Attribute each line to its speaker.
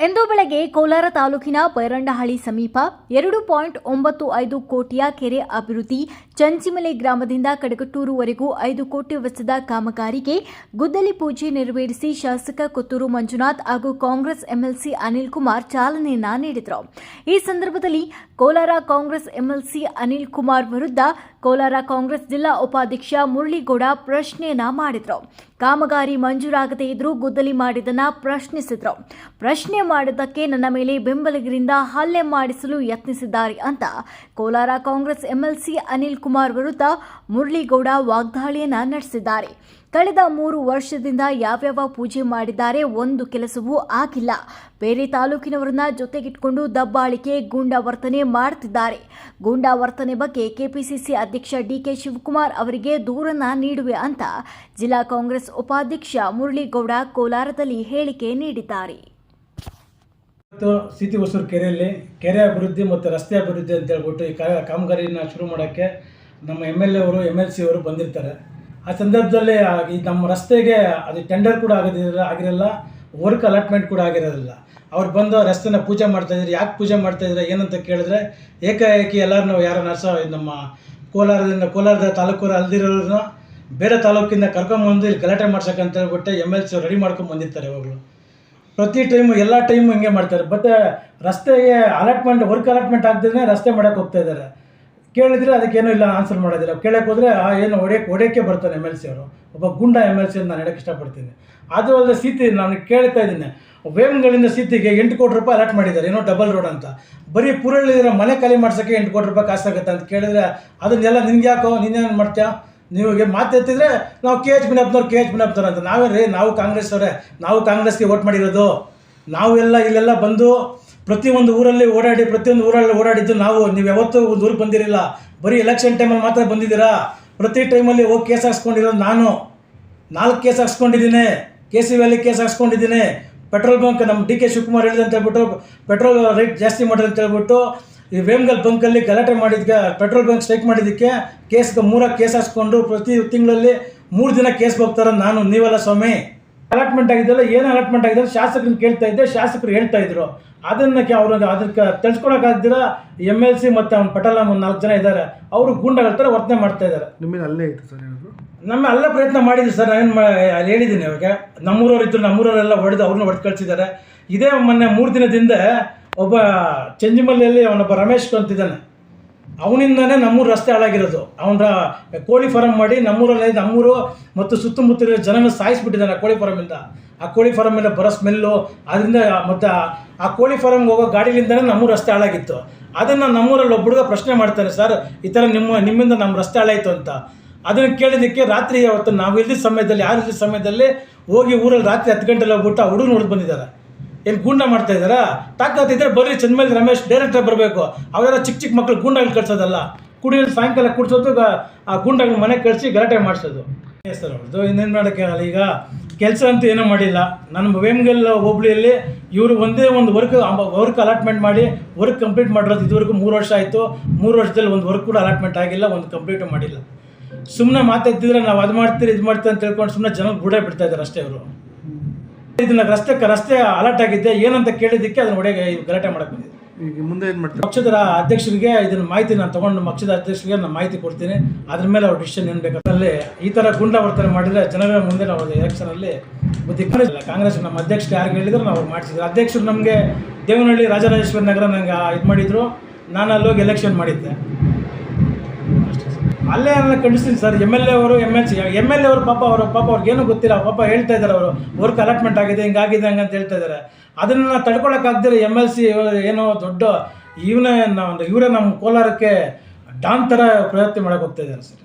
Speaker 1: ಇಂದು ಬೆಳಗ್ಗೆ ಕೋಲಾರ ತಾಲೂಕಿನ ಬೈರಂಡಹಳ್ಳಿ ಸಮೀಪ ಎರಡು ಪಾಯಿಂಟ್ ಒಂಬತ್ತು ಐದು ಕೋಟಿಯ ಕೆರೆ ಅಭಿವೃದ್ಧಿ ಚಂಚಿಮಲೆ ಗ್ರಾಮದಿಂದ ಕಡಗಟ್ಟೂರುವರೆಗೂ ಐದು ಕೋಟಿ ವೆಚ್ಚದ ಕಾಮಗಾರಿಗೆ ಗುದ್ದಲಿ ಪೂಜೆ ನೆರವೇರಿಸಿ ಶಾಸಕ ಕೊತ್ತೂರು ಮಂಜುನಾಥ್ ಹಾಗೂ ಕಾಂಗ್ರೆಸ್ ಎಂಎಲ್ಸಿ ಅನಿಲ್ ಕುಮಾರ್ ಚಾಲನೆಯನ್ನ ನೀಡಿದರು. ಈ ಸಂದರ್ಭದಲ್ಲಿ ಕೋಲಾರ ಕಾಂಗ್ರೆಸ್ ಎಂಎಲ್ಸಿ ಅನಿಲ್ ಕುಮಾರ್ ವಿರುದ್ಧ ಕೋಲಾರ ಕಾಂಗ್ರೆಸ್ ಜಿಲ್ಲಾ ಉಪಾಧ್ಯಕ್ಷ ಮುರಳಿಗೌಡ ಪ್ರಶ್ನೆಯನ್ನ ಮಾಡಿದ್ರು. ಕಾಮಗಾರಿ ಮಂಜೂರಾಗದೇ ಇದ್ರೂ ಗುದ್ದಲಿ ಮಾಡಿದನ್ನ ಪ್ರಶ್ನಿಸಿದ್ರು. ಪ್ರಶ್ನೆ ಮಾಡಿದ್ದಕ್ಕೆ ನನ್ನ ಮೇಲೆ ಬೆಂಬಲಿಗರಿಂದ ಹಲ್ಲೆ ಮಾಡಿಸಲು ಯತ್ನಿಸಿದ್ದಾರೆ ಅಂತ ಕೋಲಾರ ಕಾಂಗ್ರೆಸ್ ಎಂಎಲ್ಸಿ ಅನಿಲ್ ಕುಮಾರ್ ವಿರುದ್ಧ ಮುರಳಿಗೌಡ ವಾಗ್ದಾಳಿಯನ್ನ ನಡೆಸಿದ್ದಾರೆ. ಕಳೆದ ಮೂರು ವರ್ಷದಿಂದ ಯಾವ್ಯಾವ ಪೂಜೆ ಮಾಡಿದ್ದಾರೆ ಒಂದು ಕೆಲಸವೂ ಆಗಿಲ್ಲ. ಬೇರೆ ತಾಲೂಕಿನವರನ್ನ ಜೊತೆಗಿಟ್ಕೊಂಡು ದಬ್ಬಾಳಿಕೆ, ಗೂಂಡಾ ವರ್ತನೆ ಮಾಡುತ್ತಿದ್ದಾರೆ ಗೂಂಡಾ ವರ್ತನೆ ಬಗ್ಗೆ ಕೆಪಿಸಿಸಿ ಅಧ್ಯಕ್ಷ ಡಿಕೆ ಶಿವಕುಮಾರ್ ಅವರಿಗೆ ದೂರನ್ನ ನೀಡುವೆ ಅಂತ ಜಿಲ್ಲಾ ಕಾಂಗ್ರೆಸ್ ಉಪಾಧ್ಯಕ್ಷ ಮುರಳಿಗೌಡ ಕೋಲಾರದಲ್ಲಿ ಹೇಳಿಕೆ ನೀಡಿದ್ದಾರೆ.
Speaker 2: ಹೊಸೂರು ಕೆರೆಯಲ್ಲಿ ಕೆರೆ ಅಭಿವೃದ್ಧಿ ಮತ್ತು ರಸ್ತೆ ಅಭಿವೃದ್ಧಿ ಅಂತ ಹೇಳ್ಬಿಟ್ಟು ಈ ಕಾಮಗಾರಿಯನ್ನು ಶುರು ಮಾಡೋಕ್ಕೆ ನಮ್ಮ ಎಂ ಎಲ್ ಎ ಅವರು, ಎಂ ಎಲ್ ಸಿ ಅವರು ಬಂದಿರ್ತಾರೆ. ಆ ಸಂದರ್ಭದಲ್ಲಿ ಈ ನಮ್ಮ ರಸ್ತೆಗೆ ಅದು ಟೆಂಡರ್ ಕೂಡ ಆಗೋದಿರಲ್ಲ, ಆಗಿರಲ್ಲ ವರ್ಕ್ ಅಲಾಟ್ಮೆಂಟ್ ಕೂಡ ಆಗಿರೋದಿಲ್ಲ. ಅವ್ರು ಬಂದು ರಸ್ತೆನ ಪೂಜೆ ಮಾಡ್ತಾಯಿದ್ರು ಯಾಕೆ ಪೂಜೆ ಮಾಡ್ತಾಯಿದ್ರೆ ಏನಂತ ಕೇಳಿದ್ರೆ ಏಕಾಏಕಿ ಎಲ್ಲರನ್ನೂ ಯಾರು ನರ್ಸ ನಮ್ಮ ಕೋಲಾರದಿಂದ, ಕೋಲಾರದ ತಾಲೂಕು ಅಲ್ದಿರೋರನ್ನ ಬೇರೆ ತಾಲೂಕಿಂದ ಕರ್ಕೊಂಬಂದು ಇಲ್ಲಿ ಗಲಾಟೆ ಮಾಡ್ಸಕ್ಕಂತ ಹೇಳ್ಬಿಟ್ಟು ಎಂ ಎಲ್ ಸಿ ರೆಡಿ ಮಾಡ್ಕೊಂಡು ಬಂದಿರ್ತಾರೆ ಇವಾಗಲೂ. ಪ್ರತಿ ಟೈಮು ಎಲ್ಲ ಟೈಮು ಹಿಂಗೆ ಮಾಡ್ತಾರೆ. ಮತ್ತು ರಸ್ತೆಗೆ ಅಲಾಟ್ಮೆಂಟ್ ವರ್ಕ್ ಅಲಾಟ್ಮೆಂಟ್ ಆಗ್ತಿದ್ರೆ ರಸ್ತೆ ಮಾಡೋಕ್ಕೆ ಹೋಗ್ತಾ ಇದ್ದಾರೆ. ಕೇಳಿದ್ರೆ ಅದಕ್ಕೇನೂ ಇಲ್ಲ ಆನ್ಸರ್ ಮಾಡೋದಿಲ್ಲ. ಕೇಳಕ್ಕೆ ಹೋದರೆ, ಆ, ಏನು ಹೊಡೆಯಕ್ಕೆ ಹೊಡೆಯೋಕ್ಕೆ ಬರ್ತಾನೆ ಎಂ ಎಲ್ ಸಿ ಅವರು. ಒಬ್ಬ ಗುಂಡ ಎಂ ಎಲ್ ಸಿ ಅಂತ ನಾನು ಹೇಳಕ್ಕೆ ಇಷ್ಟಪಡ್ತೀನಿ. ಅದು ಅಲ್ಲದೆ ಸೀತಿ, ನಾನು ಕೇಳ್ತಾ ಇದ್ದೀನಿ. ವೇಮ್ಗಳಿಂದ ಸೀತಿಗೆ ಎಂಟು ಕೋಟಿ ರೂಪಾಯಿ ಅಲಾಟ್ ಮಾಡಿದ್ದಾರೆ. ಏನೋ ಡಬಲ್ ರೋಡ್ ಅಂತ. ಬರೀ ಪುರಳ್ಳಿರೋ ಮನೆ ಖಾಲಿ ಮಾಡ್ಸೋಕ್ಕೆ ಎಂಟು ಕೋಟಿ ರೂಪಾಯಿ ಕಾಸಾಗುತ್ತೆ ಅಂತ ಕೇಳಿದ್ರೆ ಅದನ್ನೆಲ್ಲ ನಿನ್ಗೆ ಯಾಕೋ? ನೀನೇನು ಮಾಡ್ತೀಯಾ? ನೀವಿಗೆ ಮಾತೆತ್ತಿದ್ರೆ ನಾವು ಕೆ ಎಚ್ ಬಿನಪ್ನವ್ರು ಕೆ ಎಚ್ ಬಿನಪ್ನವ್ರು ಅಂತ. ನಾವೇ ರೀ ನಾವು ಕಾಂಗ್ರೆಸ್ ಅವರೇ ನಾವು ಕಾಂಗ್ರೆಸ್ಗೆ ವೋಟ್ ಮಾಡಿರೋದು. ನಾವೆಲ್ಲ ಇಲ್ಲೆಲ್ಲ ಬಂದು ಪ್ರತಿಯೊಂದು ಊರಲ್ಲಿ ಓಡಾಡಿ, ಪ್ರತಿಯೊಂದು ಊರಲ್ಲಿ ಓಡಾಡಿದ್ದು ನಾವು. ನೀವು ಯಾವತ್ತೂ ಒಂದು ಊರಿಗೆ ಬಂದಿರಲಿಲ್ಲ. ಬರೀ ಎಲೆಕ್ಷನ್ ಟೈಮಲ್ಲಿ ಮಾತ್ರ ಬಂದಿದ್ದೀರಾ? ಪ್ರತಿ ಟೈಮಲ್ಲಿ ಹೋಗಿ ಕೇಸ್ ಹಾಕ್ಸ್ಕೊಂಡಿರೋದು ನಾನು. ನಾಲ್ಕು ಕೇಸ್ ಹಾಕ್ಸ್ಕೊಂಡಿದ್ದೀನಿ. ಕೆ ಸಿ ವ್ಯಾಲಿ ಕೇಸ್ ಹಾಕ್ಸ್ಕೊಂಡಿದ್ದೀನಿ. ಪೆಟ್ರೋಲ್ ಬಂಕ್ ನಮ್ಮ ಡಿ ಕೆ ಶಿವಕುಮಾರ್ ಹೇಳಿದೆ ಅಂತ ಹೇಳ್ಬಿಟ್ಟು ಪೆಟ್ರೋಲ್ ರೇಟ್ ಜಾಸ್ತಿ ಮಾಡಿದೆ ಅಂತ ಹೇಳ್ಬಿಟ್ಟು, ಈ ವೇಮ್ಗಲ್ ಬಂಕಲ್ಲಿ ಗಲಾಟೆ ಮಾಡಿದ್ಕೆ ಪೆಟ್ರೋಲ್ ಬಂಕ್ ಸ್ಟ್ರೈಕ್ ಮಾಡಿದ್ದಕ್ಕೆ ಕೇಸ್ಗೆ ಮೂರಾಗಿ ಕೇಸ್ ಹಾಕ್ಸ್ಕೊಂಡು ಪ್ರತಿ ತಿಂಗಳಲ್ಲಿ ಮೂರು ದಿನ ಕೇಸ್ಗೆ ಹೋಗ್ತಾರೆ ನಾನು, ನೀವಲ್ಲ ಸ್ವಾಮಿ? ಅಲಾಟ್ಮೆಂಟ್ ಆಗಿದ್ದಲ್ಲ ಏನು ಅಲಾಟ್ಮೆಂಟ್ ಆಗಿದ್ದಾರೆ ಶಾಸಕರನ್ನ ಕೇಳ್ತಾ ಇದ್ದೆ ಶಾಸಕರು ಹೇಳ್ತಾ ಇದ್ರು. ಅದನ್ನಕ್ಕೆ ಅವ್ರಿಗೆ ಅದಕ್ಕೆ ತಿಳಿಸ್ಕೊಳಕ್ಕಾಗ್ದಿರ ಎಂ ಎಲ್ ಸಿ ಮತ್ತು ಅವ್ನು ಪಟೇಲ್ ಒಂದು ನಾಲ್ಕು ಜನ ಇದ್ದಾರೆ ಅವರು ಗೂಂಡಾಗಳ ಥರ ವರ್ತನೆ ಮಾಡ್ತಾ ಇದ್ದಾರೆ
Speaker 3: ನಿಮ್ಮಿಂದ ಅಲ್ಲೇ ಇತ್ತು ಸರ್ ಏನಾದ್ರು?
Speaker 2: ನಮ್ಮ ಎಲ್ಲ ಪ್ರಯತ್ನ ಮಾಡಿದ್ವಿ ಸರ್. ನಾನು ಮಾ ಅಲ್ಲಿ ಹೇಳಿದ್ದೀನಿ ಅವ್ರಿಗೆ ನಮ್ಮೂರವ್ರು ಇದ್ರು ನಮ್ಮೂರವರೆಲ್ಲ ಹೊಡೆದು ಅವ್ರನ್ನ ಹೊಡೆದು ಕಳಿಸಿದ್ದಾರೆ. ಇದೇ ಮೊನ್ನೆ ಮೂರು ದಿನದಿಂದ ಒಬ್ಬ ಚಂಜಿಮಲ್ಲಿಯಲ್ಲಿ ಅವನೊಬ್ಬ ರಮೇಶ್ ಅಂತಿದ್ದಾನೆ ಅವನಿಂದನೇ ನಮ್ಮೂರು ರಸ್ತೆ ಹಾಳಾಗಿರೋದು. ಅವನ ಕೋಳಿ ಫಾರಂ ಮಾಡಿ ನಮ್ಮೂರಲ್ಲಿ ನಮ್ಮೂರು ಮತ್ತು ಸುತ್ತಮುತ್ತಲಿರೋ ಜನನ ಸಾಯಿಸ್ಬಿಟ್ಟಿದ್ದಾನೆ ಆ ಕೋಳಿ ಫಾರಮಿಂದ ಆ ಕೋಳಿ ಫಾರಮಿಂದ ಬರೋ ಸ್ಮೆಲ್ಲು ಅದರಿಂದ ಮತ್ತು ಆ ಕೋಳಿ ಫಾರಮ್ಗೆ ಹೋಗೋ ಗಾಡಿಲಿಂದನೇ ನಮ್ಮೂರು ರಸ್ತೆ ಹಾಳಾಗಿತ್ತು. ಅದನ್ನು ನಮ್ಮೂರಲ್ಲಿ ಒಬ್ಬ ಹುಡುಗ ಪ್ರಶ್ನೆ ಮಾಡ್ತಾನೆ, ಸರ್, ಈ ಥರ ನಿಮ್ಮ, ನಿಮ್ಮಿಂದ ನಮ್ಮ ರಸ್ತೆ ಹಾಳಾಯಿತು ಅಂತ. ಅದನ್ನು ಕೇಳಿದ್ದಕ್ಕೆ ರಾತ್ರಿ ಅವತ್ತು ನಾವು ಇಲ್ದಿದ್ದ ಸಮಯದಲ್ಲಿ, ಯಾರು ಇಲ್ದಿದ್ದ ಸಮಯದಲ್ಲಿ ಹೋಗಿ ಊರಲ್ಲಿ ರಾತ್ರಿ ಹತ್ತು ಗಂಟೆಲಿ ಹೋಗ್ಬಿಟ್ಟು ಆ ಹುಡುಗ ನೋಡಿದ್ ಬಂದಿದ್ದಾರೆ. ಏನು ಗೂಂಡ ಮಾಡ್ತಾ ಇದ್ದಾರಾ? ತಾಕತ್ತಿದ್ರೆ ಬರ್ರಿ ಚಂದ್ಮೇಲೆ ರಮೇಶ್ ಡೈರೆಕ್ಟರ್ ಬರಬೇಕು. ಅವೆಲ್ಲ ಚಿಕ್ಕ ಚಿಕ್ಕ ಮಕ್ಕಳು ಗೂಂಡಾಗಿ ಕಳ್ಸೋದಲ್ಲ. ಕುಡಿಯೋದು ಸಾಯಂಕಾಲ ಕುಡಿಸೋದು ಆ ಗೂಂಡಾಗಿ ಮನೆಗೆ ಕಳಿಸಿ ಗಲಾಟೆ ಮಾಡಿಸೋದು. ಸರ್ ಅವ್ರದ್ದು ಇನ್ನೇನು ಮಾಡೋಕ್ಕೆ ಆಗಲ್ಲ. ಈಗ ಕೆಲಸ ಅಂತೂ ಏನೂ ಮಾಡಿಲ್ಲ. ನನ್ನ ವೇಮ್ಗೆಲ್ಲ ಹೋಬಳಿಯಲ್ಲಿ ಇವರು ಒಂದೇ ಒಂದು ವರ್ಕ್ ವರ್ಕ್ ಅಲಾಟ್ಮೆಂಟ್ ಮಾಡಿ ವರ್ಕ್ ಕಂಪ್ಲೀಟ್ ಮಾಡಿರೋದು ಇದುವರೆಗೂ ಮೂರು ವರ್ಷ ಆಯಿತು. ಮೂರು ವರ್ಷದಲ್ಲಿ ಒಂದು ವರ್ಕ್ ಕೂಡ ಅಲಾಟ್ಮೆಂಟ್ ಆಗಿಲ್ಲ, ಒಂದು ಕಂಪ್ಲೀಟು ಮಾಡಿಲ್ಲ. ಸುಮ್ಮನೆ ಮಾತಾಡ್ತಿದ್ರೆ ನಾವು ಅದು ಮಾಡ್ತೀರಿ, ಇದು ಮಾಡ್ತೀವಿ ಅಂತ ತಿಳ್ಕೊಂಡು ಸುಮ್ಮನೆ ಜನ ಬುಡ ಬಿಡ್ತಾ ಇದ್ದಾರೆ ಅಷ್ಟೇ ಅವರು ಇದನ್ನ ರಸ್ತೆ ರಸ್ತೆ ಅಲರ್ಟ್ ಆಗಿದ್ದೆ ಏನಂತ ಕೇಳಿದ್ದಕ್ಕೆ ಅದನ್ನ ಒಡೆಗೆ ಗಲಾಟೆ ಮಾಡಕ್ಕೆ ಬಂದಿದೆ.
Speaker 3: ಈಗ ಮುಂದೆ ಏನು ಮಾಡ್ತಾರೆ?
Speaker 2: ಪಕ್ಷದ ಅಧ್ಯಕ್ಷರಿಗೆ ಇದನ್ನ ಮಾಹಿತಿ ನಾನು ತಗೊಂಡು ಪಕ್ಷದ ಅಧ್ಯಕ್ಷರಿಗೆ ನಾನು ಮಾಹಿತಿ ಕೊಡ್ತೀನಿ. ಅದ್ರ ಮೇಲೆ ಅವ್ರ ಡಿಸಿಷನ್ ಏನು ಬೇಕು ಅದರಲ್ಲಿ ಈ ಥರ ಗುಂಡ ವರ್ತನೆ ಮಾಡಿದರೆ ಜನಗಳ ಮುಂದೆ ನಾವು ಎಲೆಕ್ಷನಲ್ಲಿ ಬುದ್ಧಿ ಕಾಣಿಸಿಲ್ಲ. ಕಾಂಗ್ರೆಸ್ ನಮ್ಮ ಅಧ್ಯಕ್ಷರು ಯಾರು ಹೇಳಿದ್ರು ನಾವು ಮಾಡಿಸಿದ್ರು. ಅಧ್ಯಕ್ಷರು ನಮಗೆ ದೇವನಹಳ್ಳಿ ರಾಜರಾಜೇಶ್ವರಿ ನಗರ ನಂಗೆ ಇದು ಮಾಡಿದ್ರು. ನಾನು ಅಲ್ಲೋಗಿ ಹೋಗಿ ಎಲೆಕ್ಷನ್ ಮಾಡಿದ್ದೆ. ಅಲ್ಲೇ ಎಲ್ಲ ಖಂಡಿಸ್ತೀನಿ ಸರ್. ಎಂ ಎಲ್ ಎ ಅವರು M L C M L A ಅವರು ಪಾಪ ಅವರು, ಪಾಪ ಅವ್ರಿಗೇನು ಗೊತ್ತಿಲ್ಲ. ಪಾಪ ಹೇಳ್ತಾ ಇದ್ದಾರೆ ಅವರು. ವರ್ಕ್ ಅಲಾಟ್ಮೆಂಟ್ ಆಗಿದೆ ಹಿಂಗಾಗಿದೆ ಹಂಗಂತ ಹೇಳ್ತಾ ಇದ್ದಾರೆ. ಅದನ್ನು ತಡ್ಕೊಳಕ್ಕಾಗ್ದಿರ ಎಂ ಎಲ್ ಸಿ ಏನೋ ದೊಡ್ಡ, ಇವನೇ ನಾವು ಇವರೇ ನಮ್ಮ ಕೋಲಾರಕ್ಕೆ ಡಾನ್ ಥರ ಪ್ರಯತ್ನ ಮಾಡೋಕ್ಕೆ ಹೋಗ್ತಾ ಇದ್ದಾರೆ ಸರ್.